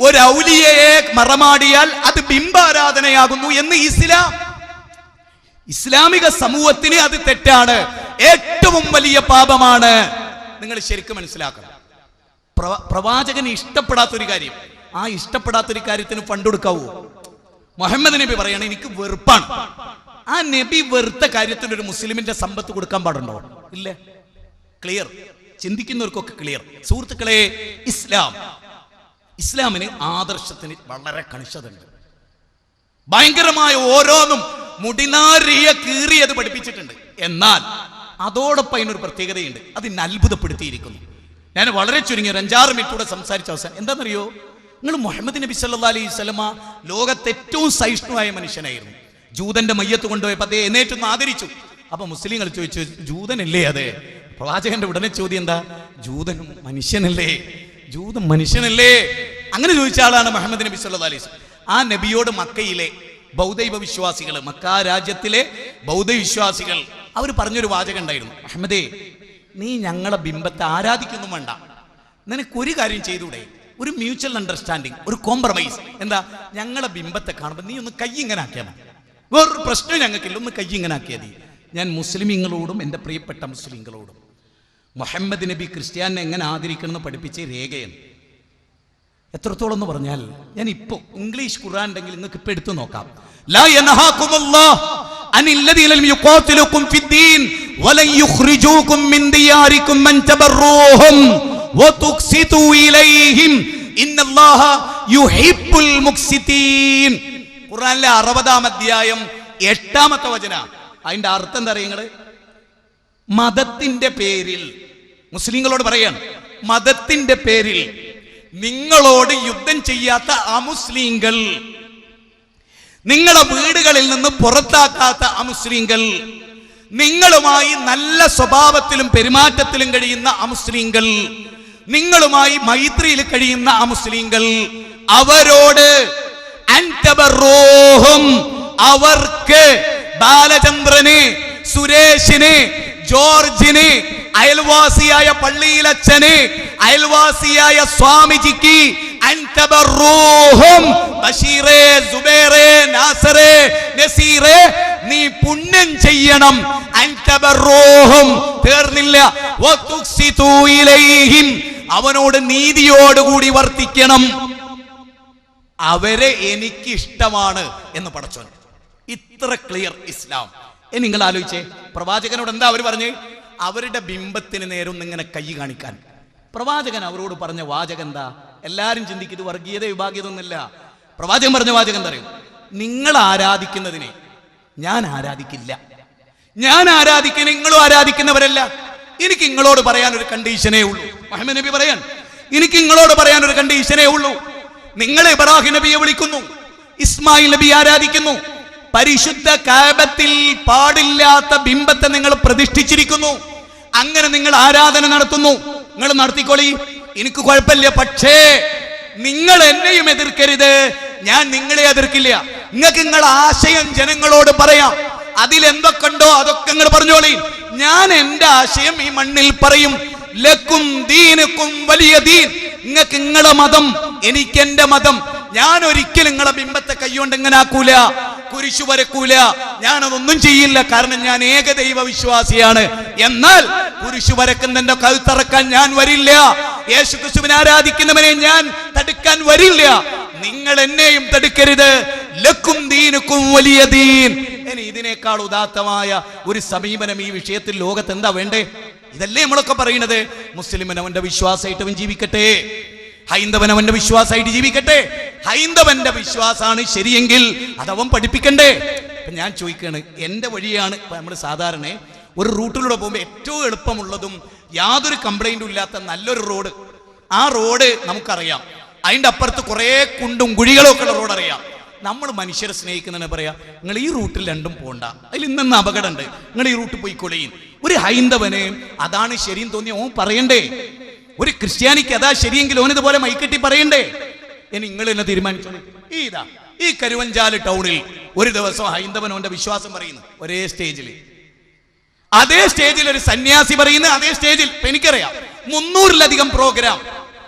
ഒരു ഔലിയയെ മറമാടിയാൽ അത് ബിംബാരാധനയാകുന്നു എന്ന് ഇസ്ലാം. ഇസ്ലാമിക സമൂഹത്തിന് അത് തെറ്റാണ്. ഏറ്റവും വലിയ പാപമാണ്. നിങ്ങൾ ശരിക്കും മനസ്സിലാക്കണം. പ്രവാചകന് ഇഷ്ടപ്പെടാത്തൊരു കാര്യം. ആ ഇഷ്ടപ്പെടാത്തൊരു കാര്യത്തിന് ഫണ്ട് കൊടുക്കാവൂ. മുഹമ്മദ് നബി പറയാണ് എനിക്ക് വെറുപ്പാണ്. ആ നബി വെറുത്ത കാര്യത്തിന് ഒരു മുസ്ലിമിന്റെ സമ്പത്ത് കൊടുക്കാൻ പാടുണ്ടോ? ഇല്ല. ക്ലിയർ. ചിന്തിക്കുന്നവർക്കൊക്കെ ക്ലിയർ. സുഹൃത്തുക്കളെ ഇസ്ലാം. ഇസ്ലാമിന് ആദർശത്തിന് വളരെ കണിശതുണ്ട്. ഭയങ്കരമായ ഓരോന്നും മുടിനാരിയ കീറിയത് പഠിപ്പിച്ചിട്ടുണ്ട്. എന്നാൽ അതോടൊപ്പം അതിനൊരു പ്രത്യേകതയുണ്ട്. അതിനെ അത്ഭുതപ്പെടുത്തിയിരിക്കുന്നു. ഞാൻ വളരെ ചുരുങ്ങി ഒരു അഞ്ചാറ് മിനിറ്റൂടെ സംസാരിച്ച അവസാനം. എന്താണെന്നറിയോ? നിങ്ങൾ മുഹമ്മദ് നബി സല്ലാ അലൈഹി സ്വലമ ലോകത്തെ ഏറ്റവും സഹിഷ്ണുവായ മനുഷ്യനായിരുന്നു. ജൂതന്റെ മയ്യത്ത് കൊണ്ടുപോയപ്പോൾ അതേ എന്നേറ്റൊന്ന് ആദരിച്ചു. അപ്പൊ മുസ്ലിങ്ങൾ ചോദിച്ചു ജൂതനല്ലേ അതെ? പ്രവാചകന്റെ ഉടനെ ചോദ്യം എന്താ? ജൂതനും മനുഷ്യനല്ലേ? ജൂതൻ മനുഷ്യനല്ലേ? അങ്ങനെ ചോദിച്ച ആളാണ് മുഹമ്മദ് നബി സല്ലാ അലൈഹി ആ നബിയോട് മക്കയിലെ ബൗദ്ധൈവ വിശ്വാസികൾ മക്ക രാജ്യത്തിലെ ബൗദ്ധ വിശ്വാസികൾ അവർ പറഞ്ഞൊരു വാചകം ഉണ്ടായിരുന്നു. അഹമ്മദേ നീ ഞങ്ങളെ ബിംബത്തെ ആരാധിക്കുന്നു വേണ്ട. നിനക്കൊരു കാര്യം ചെയ്തൂടെ? ഒരു മ്യൂച്വൽ അണ്ടർസ്റ്റാൻഡിങ് ഒരു കോംപ്രമൈസ് എന്താ? ഞങ്ങളെ ബിംബത്തെ കാണുമ്പോൾ നീ ഒന്ന് കൈ ഇങ്ങനെ ആക്കിയാൽ മതി. വേറൊരു പ്രശ്നം ഞങ്ങൾക്കില്ല ഒന്ന് കൈ ഇങ്ങനെ ആക്കിയാൽ ഞാൻ മുസ്ലിമീങ്ങളോടും എന്റെ പ്രിയപ്പെട്ട മുസ്ലിങ്ങളോടും മുഹമ്മദ് നബി ക്രിസ്ത്യാനെ എങ്ങനെ ആദരിക്കണം എന്ന് പഠിപ്പിച്ച രേഖയാണ്. എത്രത്തോളം എന്ന് പറഞ്ഞാൽ ഞാൻ ഇപ്പോൾ ഇംഗ്ലീഷ് ഖുർആൻ ഉണ്ടെങ്കിൽ നിങ്ങൾക്ക് ഇപ്പം എടുത്തു നോക്കാം. ലാ അറുപതാം അധ്യായം എട്ടാമത്തെ വചന. അതിന്റെ അർത്ഥം എന്താ അറിയങ്ങൾ മതത്തിന്റെ പേരിൽ മുസ്ലിങ്ങളോട് പറയാണ് മതത്തിന്റെ പേരിൽ നിങ്ങളോട് യുദ്ധം ചെയ്യാത്ത അമുസ്ലിങ്ങൾ നിങ്ങളെ വീടുകളിൽ നിന്ന് പുറത്താക്കാത്ത അമുസ്ലിങ്ങൾ നിങ്ങളുമായി നല്ല സ്വഭാവത്തിലും പെരുമാറ്റത്തിലും കഴിയുന്ന അമുസ്ലിങ്ങൾ നിങ്ങളുമായി മൈത്രിയിൽ കഴിയുന്ന അമുസ്ലിങ്ങൾ അവരോട് അവർക്ക് ബാലചന്ദ്രന് സുരേഷിന് ജോർജിന് അയൽവാസിയായ പള്ളിയിലച്ഛന് അയൽവാസിയായ സ്വാമിജിക്ക് ബഷീറേ സുബൈറേ നാസറേ നസീറേ നീ പുണ്യം ചെയ്യണം. അൻതബറൂഹും തീർന്നില്ല. വതുക്സിതു ഇലൈഹിം. അവനോട് നീതിയോടുകൂടി വർത്തിക്കണം. അവരെ എനിക്ക് ഇഷ്ടമാണ് എന്ന് പടച്ചോൻ ഇത്ര ക്ലിയർ ഇസ്ലാം. ഇനി നിങ്ങൾ ആലോചിച്ചേ പ്രവാചകനോട് എന്താ അവർ പറഞ്ഞ്? അവരുടെ ബിംബത്തിന് നേരം ഇങ്ങനെ കൈ കാണിക്കാൻ. പ്രവാചകൻ അവരോട് പറഞ്ഞ വാചകം എന്താ? എല്ലാരും ചിന്തിക്കും വർഗീയത വിഭാഗീയത ഒന്നുമില്ല പ്രവാചകൻ പറഞ്ഞ വാചകം എന്താ അറിയോ? നിങ്ങൾ ആരാധിക്കുന്നതിനെ ഞാൻ ആരാധിക്കില്ല. ഞാൻ ആരാധിക്കുന്ന നിങ്ങളും ആരാധിക്കുന്നവരല്ല. എനിക്ക് നിങ്ങളോട് പറയാൻ ഒരു കണ്ടീഷനേ ഉള്ളൂ. മുഹമ്മദ് നബി പറയാൻ എനിക്ക് നിങ്ങളോട് പറയാൻ ഒരു കണ്ടീഷനേ ഉള്ളൂ. നിങ്ങൾ ഇബ്രാഹിം നബിയെ വിളിക്കുന്നു ഇസ്മായിൽ നബി ആരാധിക്കുന്നു. പരിശുദ്ധ കാബത്തിൽ പാടില്ലാത്ത ബിംബത്തെ നിങ്ങൾ പ്രതിഷ്ഠിച്ചിരിക്കുന്നു. അങ്ങനെ നിങ്ങൾ ആരാധന നടത്തുന്നു. നിങ്ങൾ നടത്തിക്കോളി. എനിക്ക് കുഴപ്പമില്ല പക്ഷേ നിങ്ങൾ എന്നെയും എതിർക്കരുത്. ഞാൻ നിങ്ങളെ എതിർക്കില്ല. നിങ്ങൾക്ക് നിങ്ങളുടെ ആശയം ജനങ്ങളോട് പറയാം. അതിലെന്തൊക്കെയുണ്ടോ അതൊക്കെ നിങ്ങൾ പറഞ്ഞോളി. ഞാൻ എന്റെ ആശയം ഈ മണ്ണിൽ പറയും. ലക്കും ദീനക്കും വലിയ ദീൻ. നിങ്ങൾക്ക് നിങ്ങളുടെ മതം എനിക്ക് എന്റെ മതം. ഞാൻ ഒരിക്കലും നിങ്ങളെ ബിംബത്തെ കൈകൊണ്ട് ഇങ്ങനെ ആക്കൂല. കുരിശു വരക്കൂല. ഞാനതൊന്നും ചെയ്യില്ല. കാരണം ഞാൻ ഏകദൈവ വിശ്വാസിയാണ്. എന്നാൽ കുരിശു വരക്കുന്നതിന്റെ കഴുത്തറക്കാൻ ഞാൻ വരില്ല. യേശു ക്രിസ്തുവിനെ ആരാധിക്കുന്നവനെ ഞാൻ തടുക്കാൻ വരില്ല. നിങ്ങൾ എന്നെയും തടുക്കരുത്. ലക്കും ദീനുക്കും വലിയ ദീൻ. ഇനി ഇതിനേക്കാൾ ഉദാത്തമായ ഒരു സമീപനം ഈ വിഷയത്തിൽ ലോകത്ത് എന്താ വേണ്ടേ? ഇതല്ലേ നമ്മളൊക്കെ പറയുന്നത്. മുസ്ലിമൻ അവന്റെ വിശ്വാസമായിട്ട് അവൻ ജീവിക്കട്ടെ. ഹൈന്ദവൻ അവന്റെ വിശ്വാസമായിട്ട് ജീവിക്കട്ടെ. ഹൈന്ദവന്റെ വിശ്വാസമാണ് ശരിയെങ്കിൽ അതവൻ പഠിപ്പിക്കണ്ടേ? ഞാൻ ചോദിക്കുകയാണ് എന്റെ വഴിയാണ് നമ്മൾ സാധാരണ ഒരു റൂട്ടിലൂടെ പോകുമ്പോൾ ഏറ്റവും എളുപ്പമുള്ളതും യാതൊരു കംപ്ലൈന്റും ഇല്ലാത്ത നല്ലൊരു റോഡ്. ആ റോഡ് നമുക്കറിയാം. അതിന്റെ അപ്പുറത്ത് കുറേ കുണ്ടും കുഴികളും ഒക്കെ ഉള്ള റോഡ് അറിയാം നമ്മൾ മനുഷ്യരെ സ്നേഹിക്കുന്നതിനെ പറയാം നിങ്ങൾ ഈ റൂട്ടിൽ രണ്ടും പോണ്ട. അതിൽ ഇന്നെന്ന് അപകടമുണ്ട്. നിങ്ങൾ ഈ റൂട്ട് പോയിക്കൊള്ളിയും ഒരു ഹൈന്ദവന് അതാണ് ശരിയും തോന്നി ഓ പറയണ്ടേ? ഒരു ക്രിസ്ത്യാനിക്ക് അതാ ശരിയെങ്കിൽ ഓനിതുപോലെ മൈക്കെട്ടി പറയണ്ടേ? ഇനി നിങ്ങൾ എന്നെ തീരുമാനിച്ചോളൂ. ഈ ഇതാ ഈ കരുവഞ്ചാൽ ടൗണിൽ ഒരു ദിവസം ഹൈന്ദവനോന്റെ വിശ്വാസം പറയുന്നു ഒരേ സ്റ്റേജിൽ. അതേ സ്റ്റേജിൽ ഒരു സന്യാസി പറയുന്നു അതേ സ്റ്റേജിൽ എനിക്കറിയാം മുന്നൂറിലധികം പ്രോഗ്രാം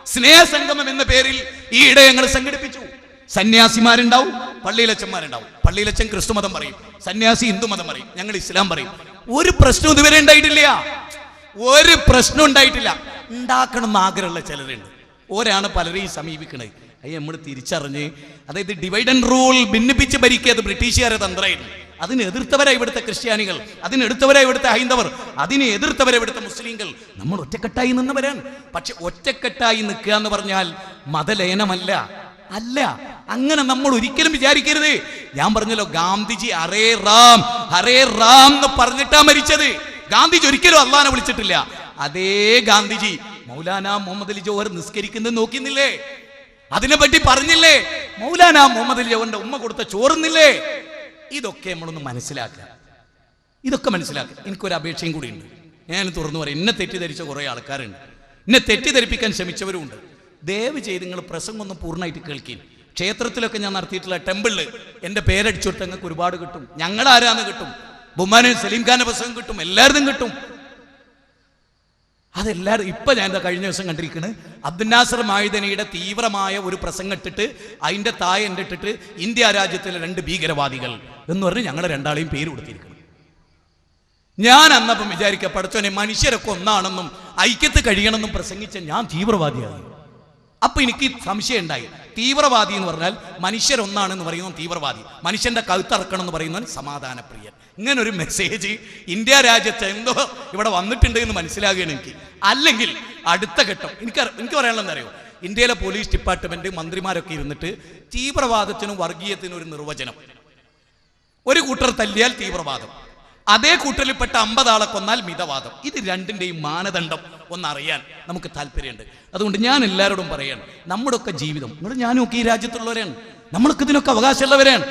സ്നേഹസംഗമം എന്ന പേരിൽ ഈയിടെ ഞങ്ങൾ സംഘടിപ്പിച്ചു. സന്യാസിമാരുണ്ടാവും പള്ളിയിലച്ചന്മാരുണ്ടാവും. പള്ളിയിലച്ചൻ ക്രിസ്തു മതം പറയും സന്യാസി ഹിന്ദു മതം പറയും ഞങ്ങൾ ഇസ്ലാം പറയും. ഒരു പ്രശ്നം ഇതുവരെ ഉണ്ടായിട്ടില്ല. ഒരു പ്രശ്നം ഉണ്ടായിട്ടില്ല. ഉണ്ടാക്കണം എന്ന് ആഗ്രഹമുള്ള ചിലരുണ്ട്. ഓരാണ് പലരെയും സമീപിക്കുന്നത് അത് നമ്മൾ തിരിച്ചറിഞ്ഞ്. അതായത് ഡിവൈഡ് ആൻഡ് റൂൾ ഭിന്നിപ്പിച്ച് ഭരിക്കുക അത് ബ്രിട്ടീഷുകാരെ തന്ത്രമായിരുന്നു. അതിന് ഇവിടുത്തെ ക്രിസ്ത്യാനികൾ. അതിനെടുത്തവരാണ് ഇവിടുത്തെ ഹൈന്ദവർ. അതിനെ എതിർത്തവരെ ഇവിടുത്തെ മുസ്ലിങ്ങൾ. നമ്മൾ ഒറ്റക്കെട്ടായി നിന്നവരാണ്. പക്ഷെ ഒറ്റക്കെട്ടായി നിൽക്കുക എന്ന് പറഞ്ഞാൽ മതലയനമല്ല. അല്ല അങ്ങനെ നമ്മൾ ഒരിക്കലും വിചാരിക്കരുത്. ഞാൻ പറഞ്ഞല്ലോ ഗാന്ധിജി ഹരേ റാം ഹരേ റാം എന്ന് പറഞ്ഞിട്ടാ മരിച്ചത്. ഗാന്ധിജി ഒരിക്കലും അള്ളഹാനെ വിളിച്ചിട്ടില്ല. അതേ ഗാന്ധിജി മൗലാന മുഹമ്മദ് അലി ജോഹർ നിസ്കരിക്കുന്നത് നോക്കിന്നില്ലേ? അതിനെപ്പറ്റി പറഞ്ഞില്ലേ? മൗലാന മുഹമ്മദ് അലി ഉമ്മ കൊടുത്ത ചോറുന്നില്ലേ? ഇതൊക്കെ നമ്മളൊന്ന് മനസ്സിലാക്കുക. ഇതൊക്കെ മനസ്സിലാക്കുക. എനിക്കൊരു അപേക്ഷയും കൂടിയുണ്ട്. ഞാൻ തുറന്നു പറയും. എന്നെ തെറ്റിദ്ധരിച്ച കുറേ ആൾക്കാരുണ്ട്. എന്നെ തെറ്റിദ്ധരിപ്പിക്കാൻ ശ്രമിച്ചവരുമുണ്ട്. ദയവ് ചെയ്ത് നിങ്ങൾ പ്രസംഗം ഒന്ന് പൂർണമായിട്ട് കേൾക്കി ക്ഷേത്രത്തിലൊക്കെ ഞാൻ നടത്തിയിട്ടുള്ള ടെമ്പിളിൽ എന്റെ പേരടിച്ചോട്ട് നിങ്ങൾക്ക് ഒരുപാട് കിട്ടും. ഞങ്ങൾ ആരാന്ന് കിട്ടും. ബുമാനും സലീം ഖാന്റെ പ്രസംഗം കിട്ടും. എല്ലാവരും കിട്ടും. അതെല്ലാവരും ഇപ്പൊ ഞാൻ കഴിഞ്ഞ ദിവസം കണ്ടിരിക്കുന്നത് അബ്ദുനാസർ നാസർ തീവ്രമായ ഒരു പ്രസംഗം ഇട്ടിട്ട് അതിന്റെ തായ എന്റെ ഇട്ടിട്ട് ഇന്ത്യ രാജ്യത്തിലെ രണ്ട് ഭീകരവാദികൾ എന്ന് പറഞ്ഞ് ഞങ്ങളെ രണ്ടാളെയും പേര് കൊടുത്തിരിക്കുന്നു. ഞാൻ അന്നപ്പം വിചാരിക്കുക പഠിച്ചോനെ മനുഷ്യരൊക്കെ ഒന്നാണെന്നും ഐക്യത്ത് കഴിയണമെന്നും പ്രസംഗിച്ച ഞാൻ തീവ്രവാദിയായി അപ്പൊ എനിക്ക് സംശയം ഉണ്ടായി. തീവ്രവാദി എന്ന് പറഞ്ഞാൽ മനുഷ്യരൊന്നാണെന്ന് പറയുന്നവൻ തീവ്രവാദി. മനുഷ്യന്റെ കഴുത്തറക്കണം എന്ന് പറയുന്നവൻ സമാധാനപ്രിയൻ. ഇങ്ങനെ ഒരു മെസ്സേജ് ഇന്ത്യ രാജ്യത്ത് എന്തോ ഇവിടെ വന്നിട്ടുണ്ട് എന്ന് മനസ്സിലാകുകയാണ് എനിക്ക് അല്ലെങ്കിൽ അടുത്ത ഘട്ടം എനിക്ക് എനിക്ക് പറയാനുള്ളത് അറിയോ ഇന്ത്യയിലെ പോലീസ് ഡിപ്പാർട്ട്മെന്റ് മന്ത്രിമാരൊക്കെ ഇരുന്നിട്ട് തീവ്രവാദത്തിനും വർഗീയത്തിനും ഒരു നിർവചനം. ഒരു കൂട്ടർ തല്ലിയാൽ തീവ്രവാദം. അതേ കൂട്ടരിൽപ്പെട്ട ആളെ കൊന്നാൽ മിതവാദം. ഇത് രണ്ടിന്റെയും മാനദണ്ഡം ഒന്നറിയാൻ നമുക്ക് താല്പര്യമുണ്ട്. അതുകൊണ്ട് ഞാൻ എല്ലാവരോടും പറയാണ് നമ്മുടെ ഒക്കെ ജീവിതം നിങ്ങൾ ഞാനും ഒക്കെ ഈ രാജ്യത്തുള്ളവരാണ് നമ്മൾക്ക് ഇതിനൊക്കെ അവകാശമുള്ളവരാണ്.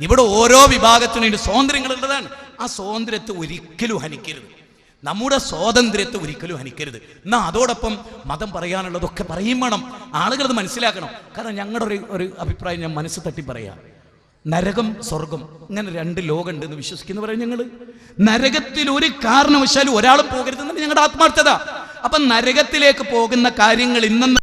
ഇവിടെ ഓരോ വിഭാഗത്തിനും ഇതിന്റെ സ്വാതന്ത്ര്യങ്ങളുള്ളതാണ് ആ സ്വാതന്ത്ര്യത്തെ ഒരിക്കലും ഹനിക്കരുത്. നമ്മുടെ സ്വാതന്ത്ര്യത്തെ ഒരിക്കലും ഹനിക്കരുത്. എന്നാൽ അതോടൊപ്പം മതം പറയാനുള്ളതൊക്കെ പറയും വേണം. ആളുകൾ അത് മനസ്സിലാക്കണം. കാരണം ഞങ്ങളുടെ ഒരു ഒരു അഭിപ്രായം ഞാൻ മനസ്സ് തട്ടി പറയാം. നരകം സ്വർഗം ഇങ്ങനെ രണ്ട് ലോകമുണ്ട് എന്ന് പറയും ഞങ്ങൾ നരകത്തിൽ ഒരു കാരണവശാലും ഒരാളും പോകരുതെന്നാണ് ഞങ്ങളുടെ ആത്മാർത്ഥത. അപ്പം നരകത്തിലേക്ക് പോകുന്ന കാര്യങ്ങൾ ഇന്നെന്ന്